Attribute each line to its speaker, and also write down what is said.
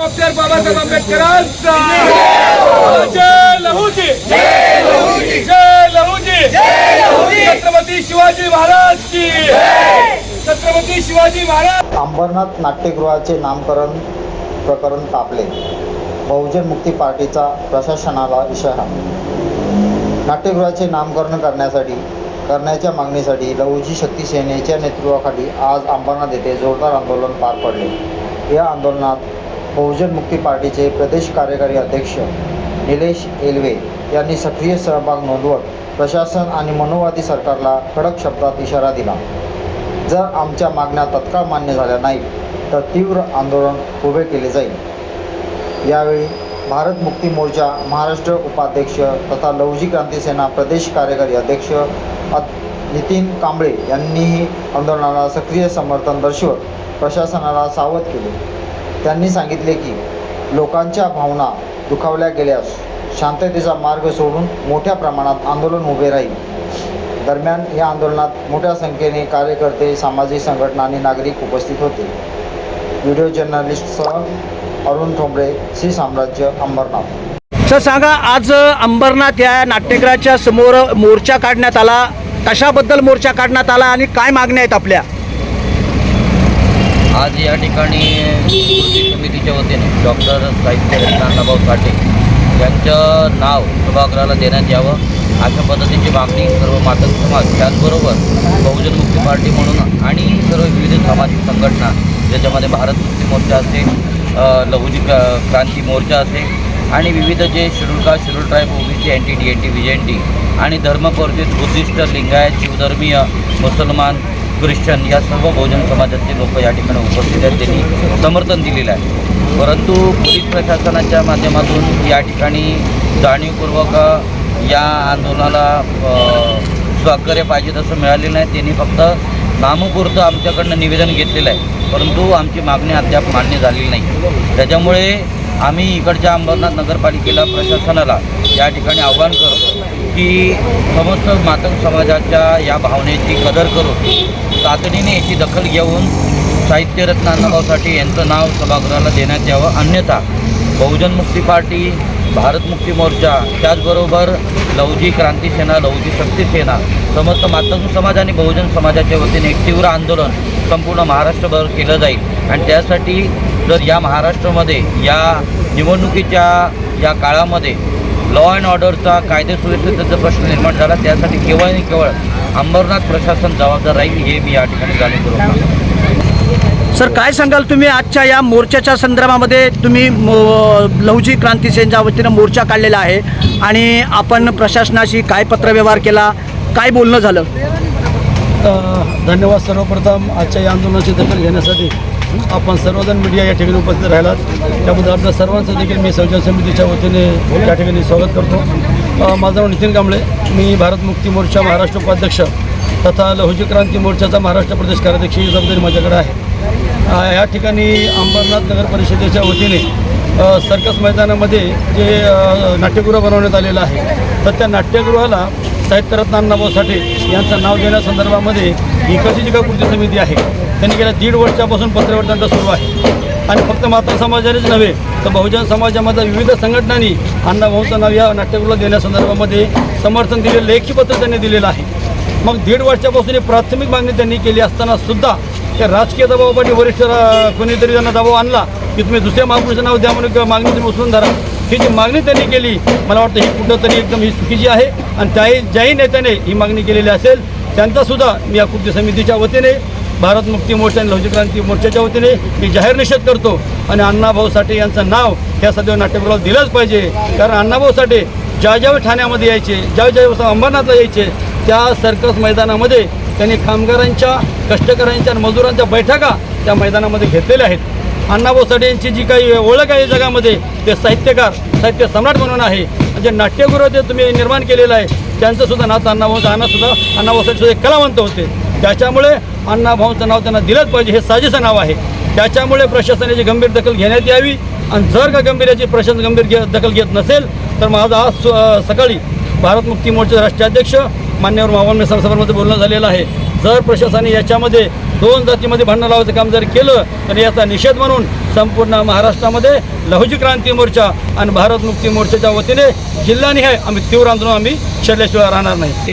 Speaker 1: बाबासाहेब आंबेडकरांचा जय जय छत्रपती शिवाजी छत्रपती शिवाजी महाराज
Speaker 2: अंबरनाथ नाट्यगृहाचे नामकरण प्रकरण तापले बहुजन मुक्ती पार्टीचा प्रशासनाला इशारा नाट्यगृहाचे नामकरण करण्यासाठी करण्याच्या मागणीसाठी लहुजी शक्ती सेनेच्या नेतृत्वाखाली आज अंबरनाथ येथे जोरदार आंदोलन पार पडले या आंदोलनात बहुजन मुक्ती पार्टीचे प्रदेश कार्यकारी अध्यक्ष निलेश एल्वे यांनी सक्रिय सहभाग नोंदवत प्रशासन आणि मनोवादी सरकारला कडक शब्दात इशारा दिला जर आमच्या मागण्या तत्काळ मान्य झाल्या नाही तर तीव्र आंदोलन उभे केले जाईल यावेळी भारत मुक्ती मोर्चा महाराष्ट्र उपाध्यक्ष तथा लवजी क्रांती सेना प्रदेश कार्यकारी अध्यक्ष नितीन कांबळे यांनीही आंदोलनाला सक्रिय समर्थन दर्शवत प्रशासनाला सावध केले त्यांनी सांगितले की लोकांच्या भावना दुखावल्या गेल्यास शांततेचा मार्ग सोडून मोठ्या प्रमाणात आंदोलन उभे राहील दरम्यान या आंदोलनात मोठ्या संख्येने कार्यकर्ते सामाजिक संघटना आणि नागरिक उपस्थित होते व्हिडिओ जर्नलिस्टसह अरुण ठोंबरे श्री साम्राज्य अंबरनाथ
Speaker 3: सर सांगा आज अंबरनाथ या नाट्यगृहाच्या समोर मोर्चा काढण्यात आला कशाबद्दल मोर्चा काढण्यात आला आणि काय मागण्या आहेत आपल्या
Speaker 4: आज या ठिकाणी समितीच्या वतीने डॉक्टर साहित्य नानाभाऊ साठे यांचं नाव सभागृहाला देण्यात यावं अशा पद्धतीची मागणी सर्व मातक समाज त्याचबरोबर बहुजन मुक्ती पार्टी म्हणून आणि सर्व विविध सामाजिक संघटना ज्याच्यामध्ये भारत मुक्ती मोर्चा असेल लघुजी क्रांती मोर्चा असेल आणि विविध जे शेड्यूल का schedule tribe OBC N T D N T J N T आणि धर्मपर्जित बुद्धिस्ट लिंगायत शिवधर्मीय मुसलमान ख्रिश्चन या सर्व बहुजन समाजाचे लोक या ठिकाणी उपस्थित आहेत त्यांनी समर्थन दिलेलं आहे परंतु पोलीस प्रशासनाच्या माध्यमातून या ठिकाणी जाणीवपूर्वक या आंदोलनाला सहकार्य पाहिजे तसं मिळालेलं नाही त्यांनी फक्त नामपुरतं आमच्याकडनं निवेदन घेतलेलं आहे परंतु आमची मागणी अद्याप मान्य झालेली नाही त्याच्यामुळे आम्ही इकडच्या अंबरनाथ नगरपालिकेला प्रशासनाला या ठिकाणी आव्हान करतो की समस्त मातंग समाजाच्या या भावनेची कदर करून तातडीने याची दखल घेऊन साहित्यरत्न यांचं नाव सभागृहाला देण्यात यावं अन्यथा बहुजन मुक्ती पार्टी भारत मुक्ती मोर्चा त्याचबरोबर लवजी क्रांती सेना लवजी शक्ती सेना समस्त मातंग समाज आणि बहुजन समाजाच्या वतीने एक तीव्र आंदोलन संपूर्ण महाराष्ट्रभर केलं जाईल आणि त्यासाठी जर या महाराष्ट्रामध्ये या निवडणुकीच्या या काळामध्ये लॉ अँड ऑर्डरचा कायदे सुव्यवस्थेचा प्रश्न निर्माण झाला त्यासाठी केवळ आणि केवळ अंबरनाथ प्रशासन जबाबदार राहील हे मी या ठिकाणी जाणीव
Speaker 3: करू सर काय सांगाल तुम्ही आजच्या या मोर्चाच्या संदर्भामध्ये तुम्ही लहुजी क्रांती सेनच्या वतीनं मोर्चा काढलेला आहे आणि आपण प्रशासनाशी काय पत्रव्यवहार केला काय बोलणं झालं
Speaker 5: धन्यवाद सर्वप्रथम आजच्या या आंदोलनाची दखल घेण्यासाठी आपण सर्वजण मीडिया या ठिकाणी उपस्थित राहिलात त्याबद्दल आपल्या सर्वांचं देखील मी संयोजन समितीच्या वतीने या ठिकाणी स्वागत करतो माझं नाव नितीन कांबळे मी भारत मुक्ती मोर्चा महाराष्ट्र उपाध्यक्ष तथा लहुजी क्रांती मोर्चाचा महाराष्ट्र प्रदेश कार्याध्यक्ष ही जबाबदारी माझ्याकडे आहे या ठिकाणी अंबरनाथ नगर परिषदेच्या वतीने सर्कस मैदानामध्ये जे नाट्यगृह बनवण्यात आलेलं आहे तर त्या नाट्यगृहाला साहित्यरत्न अण्णाभाऊ साठे यांचं नाव देण्यासंदर्भामध्ये इकडची जी काही कृती समिती आहे त्यांनी गेल्या दीड वर्षापासून पत्रवर्तनता सुरू आहे आणि फक्त मात्र समाजानेच नव्हे तर बहुजन समाजामधल्या विविध संघटनांनी अण्णाभाऊचं नाव या नाट्यगृहाला देण्यासंदर्भामध्ये समर्थन दिले लेखी पत्र त्यांनी दिलेलं आहे मग दीड वर्षापासून ही प्राथमिक मागणी त्यांनी केली असताना सुद्धा त्या राजकीय दबावापाठी वरिष्ठ कोणीतरी त्यांना दबाव आणला की तुम्ही दुसऱ्या महापुरुषाचं नाव द्या म्हणून किंवा मागणी तुम्ही उचलून धरा ही जी मागणी त्यांनी केली मला वाटतं ही कुठंतरी एकदम ही चुकीची आहे आणि त्याही ज्याही नेत्याने ही मागणी केलेली असेल त्यांचासुद्धा मी या कृती समितीच्या वतीने भारत मुक्ती मोर्चा आणि लवचिक क्रांती मोर्चाच्या वतीने मी जाहीर निषेध करतो आणि अण्णाभाऊ साठे यांचं नाव या सदैव नाट्यप्रभाव दिलंच पाहिजे कारण अण्णाभाऊ साठे ज्या ज्यावेळी ठाण्यामध्ये यायचे ज्या ज्यावेळेस अंबरनाथला यायचे त्या सर्कस मैदानामध्ये त्यांनी कामगारांच्या कष्टकऱ्यांच्या आणि मजुरांच्या बैठका त्या मैदानामध्ये घेतलेल्या आहेत अण्णाभाऊ साठे यांची जी काही ओळख आहे जगामध्ये ते साहित्यकार साहित्य सम्राट म्हणून आहे जे नाट्यगृह ते तुम्ही निर्माण केलेलं आहे त्यांचंसुद्धा नातं अण्णाभाऊ अण्णासुद्धा अण्णाभाऊ सुद्धा एक कलावंत होते त्याच्यामुळे अण्णाभाऊंचं नाव त्यांना दिलंच पाहिजे हे साजेचं नाव आहे त्याच्यामुळे प्रशासनाची गंभीर दखल घेण्यात यावी आणि जर का गंभीर याची प्रशासन गंभीर घे दखल घेत नसेल तर माझा आज सकाळी भारत मुक्ती मोर्चाचे राष्ट्रीय अध्यक्ष मान्यवर मावळ मिसळ बोलणं झालेलं आहे जर प्रशासनाने याच्यामध्ये दोन जातीमध्ये भांडण लावायचं काम जर केलं तर याचा निषेध म्हणून संपूर्ण महाराष्ट्रामध्ये लहुजी क्रांती मोर्चा आणि भारत मुक्ती मोर्चाच्या वतीने जिल्हानिहाय आम्ही तीव्र आंदोलन आम्ही शर्यशिवाय राहणार नाही